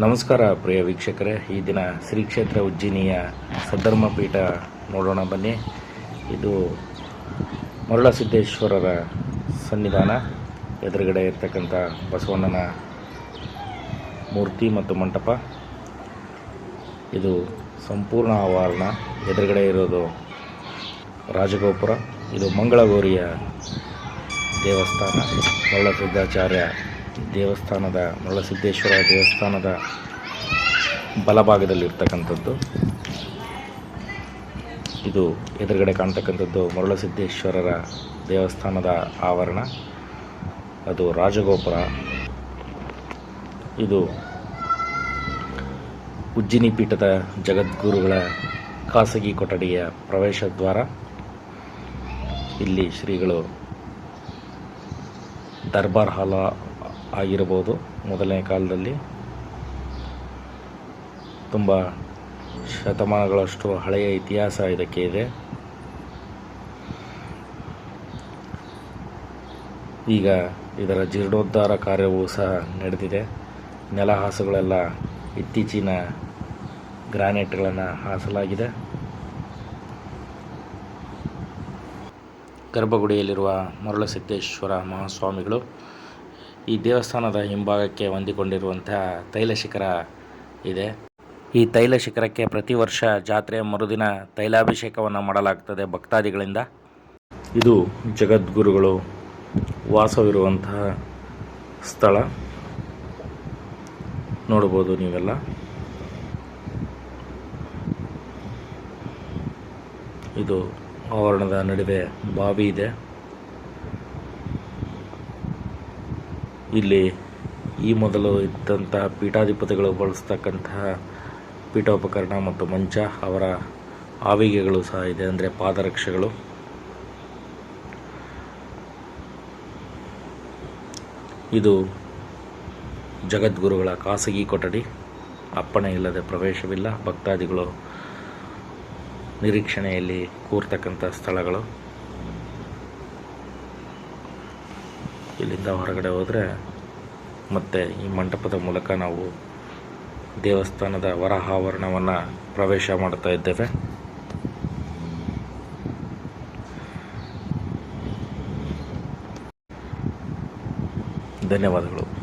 ನಮಸ್ಕಾರ ಪ್ರಿಯ ವೀಕ್ಷಕರೇ. ಈ ದಿನ ಶ್ರೀ ಕ್ಷೇತ್ರ ಉಜ್ಜಿನಿಯ ಸದ್ಧರ್ಮ ಪೀಠ ನೋಡೋಣ ಬನ್ನಿ. ಇದು ಮರುಳಸಿದ್ದೇಶ್ವರರ ಸನ್ನಿಧಾನ. ಎದುರುಗಡೆ ಇರ್ತಕ್ಕಂಥ ಬಸವಣ್ಣನ ಮೂರ್ತಿ ಮತ್ತು ಮಂಟಪ. ಇದು ಸಂಪೂರ್ಣ ಆವರಣ. ಎದುರುಗಡೆ ಇರೋದು ರಾಜಗೋಪುರ. ಇದು ಮಂಗಳಗೌರಿಯ ದೇವಸ್ಥಾನ. ಮರಳಸಿದ್ದಾಚಾರ್ಯ ದೇವಸ್ಥಾನದ ಮರಳಸಿದ್ದೇಶ್ವರ ದೇವಸ್ಥಾನದ ಬಲಭಾಗದಲ್ಲಿರ್ತಕ್ಕಂಥದ್ದು. ಇದು ಎದುರುಗಡೆ ಕಾಣ್ತಕ್ಕಂಥದ್ದು ಮರಳಸಿದ್ದೇಶ್ವರರ ದೇವಸ್ಥಾನದ ಆವರಣ. ಅದು ರಾಜಗೋಪುರ. ಇದು ಉಜ್ಜಿನಿ ಪೀಠದ ಜಗದ್ಗುರುಗಳ ಖಾಸಗಿ ಕೊಠಡಿಯ ಪ್ರವೇಶ ದ್ವಾರ. ಇಲ್ಲಿ ಶ್ರೀಗಳು ದರ್ಬಾರ್ ಹಾಲ ಆಗಿರಬಹುದು ಮೊದಲನೇ ಕಾಲದಲ್ಲಿ. ತುಂಬ ಶತಮಾನಗಳಷ್ಟು ಹಳೆಯ ಇತಿಹಾಸ ಇದಕ್ಕೆ ಇದೆ. ಈಗ ಇದರ ಜೀರ್ಣೋದ್ಧಾರ ಕಾರ್ಯವೂ ಸಹ ನಡೆದಿದೆ. ನೆಲಹಾಸುಗಳೆಲ್ಲ ಇತ್ತೀಚಿನ ಗ್ರಾನೈಟ್ಗಳನ್ನು ಹಾಸಲಾಗಿದೆ. ಗರ್ಭಗುಡಿಯಲ್ಲಿರುವ ಮರುಳಸಿದ್ದೇಶ್ವರ ಮಹಾಸ್ವಾಮಿಗಳು ಈ ದೇವಸ್ಥಾನದ ಹಿಂಭಾಗಕ್ಕೆ ಹೊಂದಿಕೊಂಡಿರುವಂತಹ ತೈಲ ಶಿಖರ ಇದೆ. ಈ ತೈಲ ಶಿಖರಕ್ಕೆ ಪ್ರತಿ ವರ್ಷ ಜಾತ್ರೆಯ ಮರುದಿನ ತೈಲಾಭಿಷೇಕವನ್ನು ಮಾಡಲಾಗ್ತದೆ ಭಕ್ತಾದಿಗಳಿಂದ. ಇದು ಜಗದ್ಗುರುಗಳು ವಾಸವಿರುವಂತಹ ಸ್ಥಳ. ನೋಡ್ಬೋದು ನೀವೆಲ್ಲ. ಇದು ಆವರಣದ ನಡುವೆ ಬಾವಿ ಇದೆ. ಇಲ್ಲಿ ಈ ಮೊದಲು ಇದ್ದಂತಹ ಪೀಠಾಧಿಪತಿಗಳು ಬಳಸ್ತಕ್ಕಂತಹ ಪೀಠೋಪಕರಣ ಮತ್ತು ಮಂಚ, ಅವರ ಆವಿಗೆಗಳು ಸಹ ಇದೆ, ಅಂದರೆ ಪಾದರಕ್ಷೆಗಳು. ಇದು ಜಗದ್ಗುರುಗಳ ಖಾಸಗಿ ಕೊಠಡಿ. ಅಪ್ಪಣೆ ಇಲ್ಲದೆ ಪ್ರವೇಶವಿಲ್ಲ. ಭಕ್ತಾದಿಗಳು ನಿರೀಕ್ಷಣೆಯಲ್ಲಿ ಕೂರ್ತಕ್ಕಂಥ ಸ್ಥಳಗಳು. ಇಲ್ಲಿಂದ ಹೊರಗಡೆ ಹೋದರೆ ಮತ್ತೆ ಈ ಮಂಟಪದ ಮೂಲಕ ನಾವು ದೇವಸ್ಥಾನದ ಹೊರ ಆವರಣವನ್ನು ಪ್ರವೇಶ ಮಾಡ್ತಾ ಇದ್ದೇವೆ. ಧನ್ಯವಾದಗಳು.